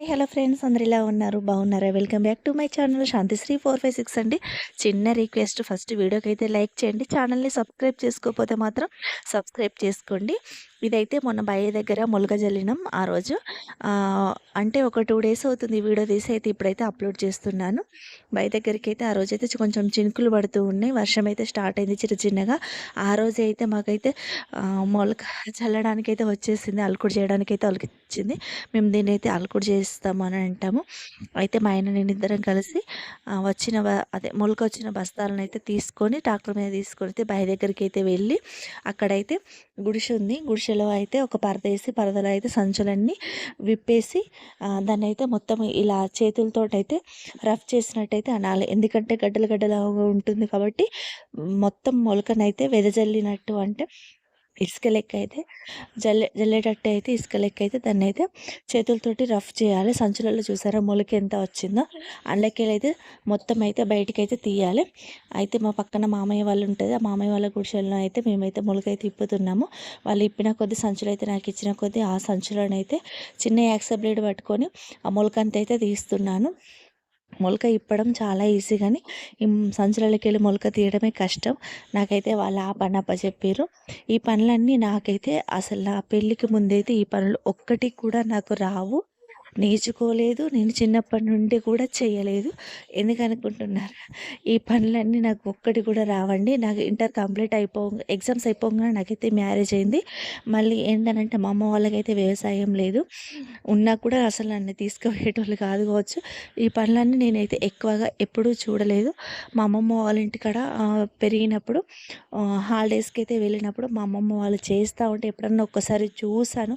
Hello friends. అందరు ఇలా ఉన్నారు? బాగున్నారా? Welcome back to my channel Shantishri four five six అండి. చిన్న రిక్వెస్ట్ ఫస్ట్ వీడియోకి అయితే లైక్ చేయండి. ఛానల్ని సబ్స్క్రైబ్ చేసుకోకపోతే మాత్రం సబ్స్క్రైబ్ చేసుకోండి. ఇదైతే మొన్న బయ్య దగ్గర మొలక జల్లినాం ఆ రోజు. అంటే ఒక టూ డేస్ అవుతుంది వీడియో తీసి అయితే ఇప్పుడైతే అప్లోడ్ చేస్తున్నాను. బయ్య దగ్గరికి అయితే ఆ రోజు అయితే కొంచెం చినుకులు పడుతూ ఉన్నాయి. వర్షం అయితే స్టార్ట్ అయింది చిన్న చిన్నగా. ఆ రోజు అయితే మాకైతే మొలక చల్లడానికి అయితే వచ్చేసింది. అలుకుడు చేయడానికి అయితే వచ్చింది మేము దీన్ని అయితే అలుకుడు అని అంటాము. అయితే మా ఆయన నేను ఇద్దరం కలిసి వచ్చిన అదే మొలక వచ్చిన బస్తాలను అయితే తీసుకొని ట్రాక్టర్ మీద తీసుకొని అయితే బయ దగ్గరికి అయితే వెళ్ళి అక్కడైతే గుడిసె ఉంది. గుడిసె గుడిసెలో అయితే ఒక పరద వేసి పరదలో అయితే సంచులన్నీ విప్పేసి దాన్ని అయితే మొత్తం ఇలా చేతులతో అయితే రఫ్ చేసినట్టయితే అనాలి. ఎందుకంటే గడ్డలు గడ్డలాగా ఉంటుంది కాబట్టి మొత్తం మొలకనైతే వెదజల్లినట్టు అంటే ఇసుక లెక్క అయితే జల్లె జల్లేటట్టు అయితే ఇసుక లెక్క అయితే దాన్ని అయితే చేతులతోటి రఫ్ చేయాలి. సంచులలో చూసారా మొలక ఎంత వచ్చిందో? అండకేలు అయితే మొత్తం అయితే బయటికి అయితే తీయాలి. అయితే మా పక్కన మామయ్య వాళ్ళు ఉంటుంది. ఆ మామయ్య వాళ్ళ గుడిసెల్లో అయితే మేమైతే మొలక అయితే ఇప్పుతున్నాము వాళ్ళు ఇప్పిన కొద్ది సంచులు అయితే నాకు ఇచ్చిన కొద్ది ఆ సంచులను చిన్న యాక్స బ్లేడ్ పట్టుకొని ఆ మొలకంత అయితే తీస్తున్నాను. మొలక ఇప్పడం చాలా ఈజీ కానీ ఈ వెళ్ళి మొలక తీయడమే కష్టం. నాకైతే వాళ్ళు ఆ పని చెప్పారు ఈ పనులన్నీ నాకైతే అసలు నా పెళ్ళికి ముందైతే ఈ పనులు ఒక్కటి కూడా నాకు రావు. నేర్చుకోలేదు. నేను చిన్నప్పటి నుండి కూడా చేయలేదు. ఎందుకనుకుంటున్నారు? ఈ పనులన్నీ నాకు ఒక్కటి కూడా రావండి. నాకు ఇంటర్ కంప్లీట్ అయిపో ఎగ్జామ్స్ అయిపోగానే నాకైతే మ్యారేజ్ అయింది. మళ్ళీ ఏంటనంటే మా అమ్మ వాళ్ళకైతే వ్యవసాయం లేదు. ఉన్నా కూడా అసలు నన్ను తీసుకుపోయేటోళ్ళు కాదు కావచ్చు. ఈ పనులన్నీ నేనైతే ఎక్కువగా ఎప్పుడూ చూడలేదు. మా అమ్మమ్మ వాళ్ళ ఇంటికాడ పెరిగినప్పుడు హాలిడేస్కి అయితే వెళ్ళినప్పుడు మా అమ్మమ్మ వాళ్ళు చేస్తూ ఉంటే ఎప్పుడన్నా ఒక్కసారి చూశాను.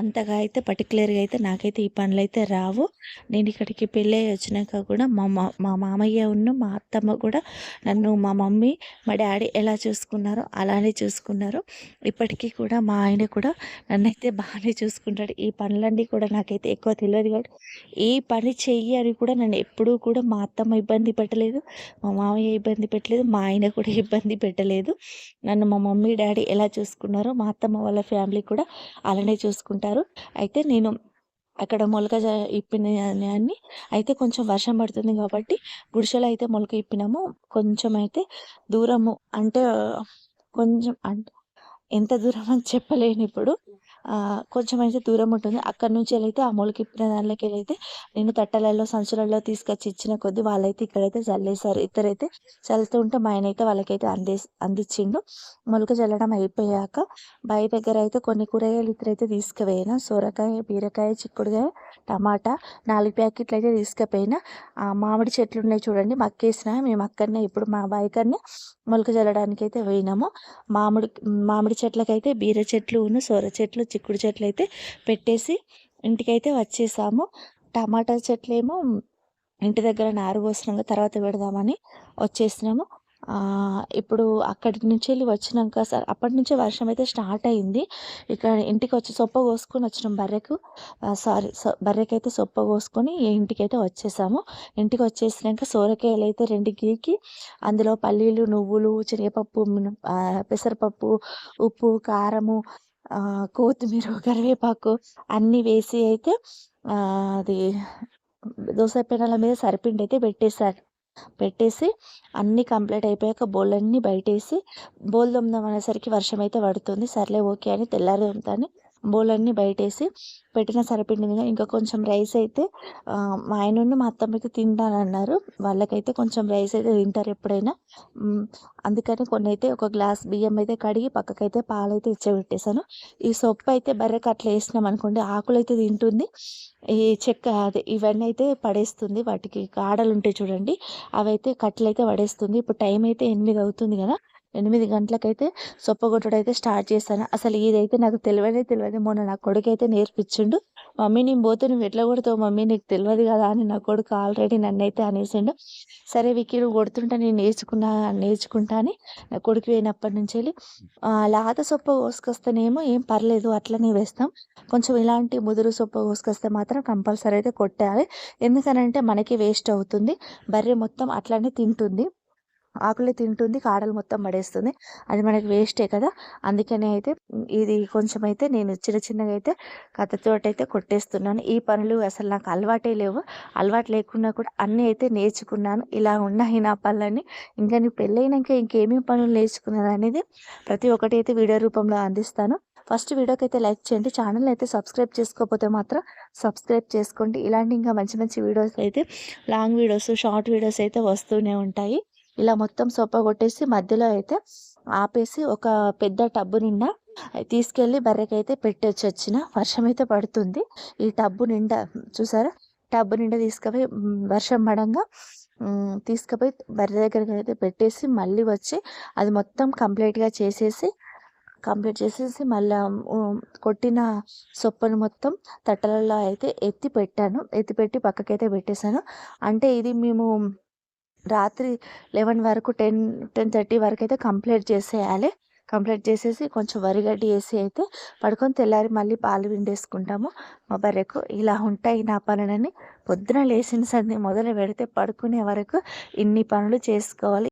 అంతగా అయితే పర్టికులర్గా అయితే నాకైతే ఈ పనులు అయితే రావు. నేను ఇక్కడికి పెళ్ళి వచ్చినాక కూడా మా మా మామయ్య ఉన్న మా అత్తమ్మ కూడా నన్ను మా మమ్మీ మా డాడీ ఎలా చూసుకున్నారో అలానే చూసుకున్నారు. ఇప్పటికీ కూడా మా ఆయన కూడా నన్నైతే బాగానే చూసుకుంటాడు. ఈ పనులన్నీ కూడా నాకైతే ఎక్కువ తెలియదు కాబట్టి ఏ పని చెయ్యి అని కూడా నన్ను ఎప్పుడూ కూడా మా అత్తమ్మ ఇబ్బంది పెట్టలేదు మా మామయ్య ఇబ్బంది పెట్టలేదు మా ఆయన కూడా ఇబ్బంది పెట్టలేదు. నన్ను మా మమ్మీ డాడీ ఎలా చూసుకున్నారో మా అత్తమ్మ వాళ్ళ ఫ్యామిలీ కూడా అలానే చూసుకుంటారు. అయితే నేను అక్కడ మొలక ఇప్పినాన్ని అయితే కొంచెం వర్షం పడుతుంది కాబట్టి గుడిసెలో అయితే మొలక ఇప్పినాము. కొంచెం అయితే దూరము అంటే కొంచెం అంటే ఎంత దూరం అని చెప్పలేను ఇప్పుడు. కొంచెం అయితే దూరం ఉంటుంది. అక్కడి నుంచి అయితే ఆ మొలకిప్పిన దానిలోకి వెళ్ళైతే నేను తట్టలలో సంచులలో తీసుకొచ్చి ఇచ్చిన కొద్దీ వాళ్ళైతే ఇక్కడైతే చల్లేశారు. ఇద్దరైతే చల్లుతూ ఉంటే మా ఆయన అయితే వాళ్ళకైతే అందే అందించిండు మొలక చల్లడం అయిపోయాక బయట దగ్గర అయితే కొన్ని కూరగాయలు ఇద్దరైతే తీసుకుపోయినా. సొరకాయ బీరకాయ చిక్కుడుకాయ టమాటా నాలుగు ప్యాకెట్లు అయితే తీసుకుపోయినా. మామిడి చెట్లు ఉన్నాయి చూడండి మక్కేసిన. మేము అక్కడనే ఇప్పుడు మా బైకర్ని మొలక చల్లడానికి అయితే పోయినాము. మామిడి మామిడి చెట్లకైతే బీర చెట్లు సొర చెట్లు చిక్కుడు చెట్లు అయితే పెట్టేసి ఇంటికైతే వచ్చేసాము. టమాటా చెట్లు ఏమో ఇంటి దగ్గర నారు పోసినాక తర్వాత పెడదామని వచ్చేసినాము. ఇప్పుడు అక్కడి నుంచి వెళ్ళి వచ్చినాక సార్ అప్పటి నుంచే వర్షం అయితే స్టార్ట్ అయింది. ఇక్కడ ఇంటికి వచ్చి సొప్ప కోసుకొని వచ్చినాం బర్రెకు. సారీ బర్రెకైతే సొప్ప కోసుకొని ఇంటికి అయితే వచ్చేసాము. ఇంటికి వచ్చేసినాక సోరకాయలు అయితే రెండు గీకి అందులో పల్లీలు నువ్వులు శనగపప్పు పెసరపప్పు ఉప్పు కారము కొత్తిమీర కరివేపాకు అన్నీ వేసి అయితే అది దోశ పెనాల మీద సరిపిండి అయితే పెట్టేశారు. పెట్టేసి అన్నీ కంప్లీట్ అయిపోయాక బోళ్ళన్నీ బయటేసి బోల్ దొమ్దాం అనేసరికి వర్షం అయితే పడుతుంది. సర్లే ఓకే అని తెల్లారి దొమ్ముతాని బోలన్నీ బయటేసి పెట్టిన సరిపిండి మీద ఇంకా కొంచెం రైస్ అయితే మా ఆయన మా అత్తమ్మ అయితే తింటానన్నారు. వాళ్ళకైతే కొంచెం రైస్ అయితే తింటారు ఎప్పుడైనా. అందుకని కొన్ని అయితే ఒక గ్లాస్ బియ్యం అయితే కడిగి పక్కకైతే పాలైతే ఇచ్చబెట్టేశాను ఈ సొప్పు అయితే బర్రెకి అట్లా వేసినాం అనుకోండి ఆకులు అయితే తింటుంది. ఈ చెక్క అదే ఇవన్నీ అయితే పడేస్తుంది. వాటికి కాడలు ఉంటాయి చూడండి అవైతే కట్టలు అయితే పడేస్తుంది. ఇప్పుడు టైం అయితే ఎనిమిది అవుతుంది కదా. ఎనిమిది గంటలకైతే సొప్పగొట్టుడు అయితే స్టార్ట్ చేస్తాను. అసలు ఇదైతే నాకు తెలియనే తెలియదు మొన్న నా కొడుకు అయితే నేర్పించిండు. మమ్మీ నేను పోతే నువ్వు ఎట్లా కొడతావు మమ్మీ? నీకు తెలియదు కదా అని నా కొడుకు ఆల్రెడీ నన్ను అయితే అనేసిండు. సరే వికీ నువ్వు కొడుతుంటా నేను నేర్చుకున్నా నేర్చుకుంటా అని నా కొడుకు పోయినప్పటి నుంచి వెళ్ళి లాత సొప్ప కోసుకొస్తేనేమో ఏం పర్లేదు అట్లనే వేస్తాం. కొంచెం ఇలాంటి ముదురు సొప్ప కోసుకొస్తే మాత్రం కంపల్సరీ అయితే కొట్టాలి ఎందుకనంటే మనకి వేస్ట్ అవుతుంది. బర్రె మొత్తం అట్లనే తింటుంది. ఆకులే తింటుంది కాడలు మొత్తం పడేస్తుంది. అది మనకి వేస్టే కదా. అందుకనే అయితే ఇది కొంచెం అయితే నేను చిన్న చిన్నగా అయితే కథతోటి అయితే కొట్టేస్తున్నాను. ఈ పనులు అసలు నాకు అలవాటే లేవు. అలవాటు లేకున్నా కూడా అన్నీ అయితే నేర్చుకున్నాను. ఇలా ఉన్నాయి నా పనులన్నీ ఇంకా నీ పెళ్ళైనాక ఇంకేమేమి పనులు నేర్చుకున్నాను అనేది ప్రతి ఒక్కటి అయితే వీడియో రూపంలో అందిస్తాను. ఫస్ట్ వీడియోకి అయితే లైక్ చేయండి. ఛానల్ అయితే సబ్స్క్రైబ్ చేసుకోకపోతే మాత్రం సబ్స్క్రైబ్ చేసుకోండి. ఇలాంటి ఇంకా మంచి మంచి వీడియోస్ అయితే లాంగ్ వీడియోస్ షార్ట్ వీడియోస్ అయితే వస్తూనే ఉంటాయి. ఇలా మొత్తం సొప్ప కొట్టేసి మధ్యలో అయితే ఆపేసి ఒక పెద్ద టబ్బు నిండా తీసుకెళ్ళి బర్రెకైతే పెట్టొచ్చి వచ్చిన వర్షం అయితే పడుతుంది. ఈ టబ్బు నిండా చూసారా? టబ్బు నిండా తీసుకుపోయి వర్షం పడంగా తీసుకుపోయి బర్రె దగ్గరికి అయితే పెట్టేసి మళ్ళీ వచ్చి అది మొత్తం కంప్లీట్గా చేసేసి కంప్లీట్ చేసేసి మళ్ళీ కొట్టిన సొప్పను మొత్తం తట్టలలో అయితే ఎత్తి పెట్టాను. ఎత్తి పెట్టి పక్కకైతే పెట్టేశాను. అంటే ఇది మేము రాత్రి లెవెన్ వరకు టెన్ టెన్ థర్టీ వరకు అయితే కంప్లీట్ చేసేయాలి. కంప్లీట్ చేసేసి కొంచెం వరిగడ్డి వేసి అయితే పడుకొని తెల్లారి మళ్ళీ పాలు విండేసుకుంటాము మా బర్రెకు ఇలా ఉంటాయి నా పనులని. పొద్దున లేచిన సంది మొదలు పెడితే పడుకునే వరకు ఇన్ని పనులు చేసుకోవాలి.